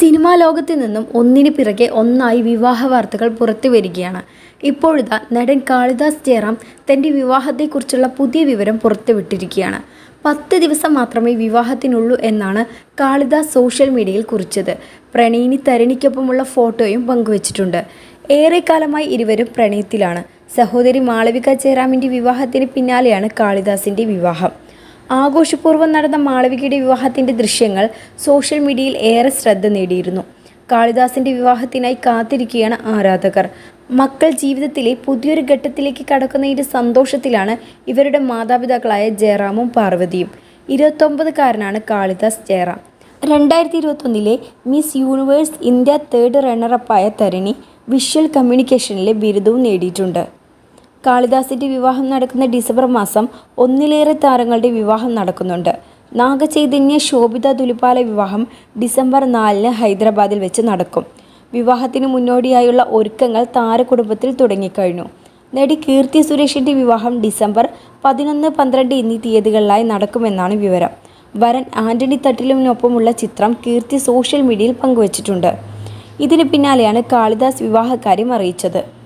Cinema ലോകത്ത് നിന്നും ഒന്നിന് പിറകെ ഒന്നായി വിവാഹ വാർത്തകൾ പുറത്തു വരികയാണ്. ഇപ്പോഴിതാ നടൻ കാളിദാസ് ജയറാം തന്റെ വിവാഹത്തെക്കുറിച്ചുള്ള പുതിയ വിവരം പുറത്തുവിട്ടിരിക്കുകയാണ് പത്ത് ദിവസം മാത്രമേ വിവാഹത്തിനുള്ളൂ എന്നാണ് കാളിദാസ് സോഷ്യൽ മീഡിയയിൽ കുറിച്ചത്. പ്രണയിനി തരണിക്കൊപ്പമുള്ള ഫോട്ടോയും പങ്കുവച്ചിട്ടുണ്ട്. ഏറെക്കാലമായി ഇരുവരും പ്രണയത്തിലാണ്. സഹോദരി മാളവിക ജയറാമിന്റെ വിവാഹത്തിന് പിന്നാലെയാണ് കാളിദാസിന്റെ വിവാഹം. ആഘോഷപൂർവം നടന്ന മാളവികയുടെ വിവാഹത്തിന്റെ ദൃശ്യങ്ങൾ സോഷ്യൽ മീഡിയയിൽ ഏറെ ശ്രദ്ധ നേടിയിരുന്നു. കാളിദാസിന്റെ വിവാഹത്തിനായി കാത്തിരിക്കുകയാണ് ആരാധകർ. മക്കൾ ജീവിതത്തിലെ പുതിയൊരു ഘട്ടത്തിലേക്ക് കടക്കുന്നതിന്റെ സന്തോഷത്തിലാണ് ഇവരുടെ മാതാപിതാക്കളായ ജയറാമും പാർവതിയും. ഇരുപത്തൊമ്പതുകാരനാണ് കാളിദാസ് ജയറാം. രണ്ടായിരത്തി ഇരുപത്തൊന്നിലെ മിസ് യൂണിവേഴ്സ് ഇന്ത്യ തേർഡ് റണ്ണറപ്പായ തരണി വിഷ്വൽ കമ്മ്യൂണിക്കേഷനിലെ ബിരുദവും നേടിയിട്ടുണ്ട്. കാളിദാസിന്റെ വിവാഹം നടക്കുന്ന ഡിസംബർ മാസം ഒന്നിലേറെ താരങ്ങളുടെ വിവാഹം നടക്കുന്നുണ്ട്. നാഗചൈതന്യ ശോഭിത ദുലിപാല വിവാഹം ഡിസംബർ നാലിന് ഹൈദരാബാദിൽ വെച്ച് നടക്കും. വിവാഹത്തിന് മുന്നോടിയായുള്ള ഒരുക്കങ്ങൾ താരകുടുംബത്തിൽ തുടങ്ങിക്കഴിഞ്ഞു. നടി കീർത്തി സുരേഷിന്റെ വിവാഹം ഡിസംബർ പതിനൊന്ന് പന്ത്രണ്ട് എന്നീ തീയതികളിലായി നടക്കുമെന്നാണ് വിവരം. വരൻ ആന്റണി തട്ടിലിനൊപ്പമുള്ള ചിത്രം കീർത്തി സോഷ്യൽ മീഡിയയിൽ പങ്കുവച്ചിട്ടുണ്ട്. ഇതിന് പിന്നാലെയാണ് കാളിദാസ് വിവാഹക്കാര്യം അറിയിച്ചത്.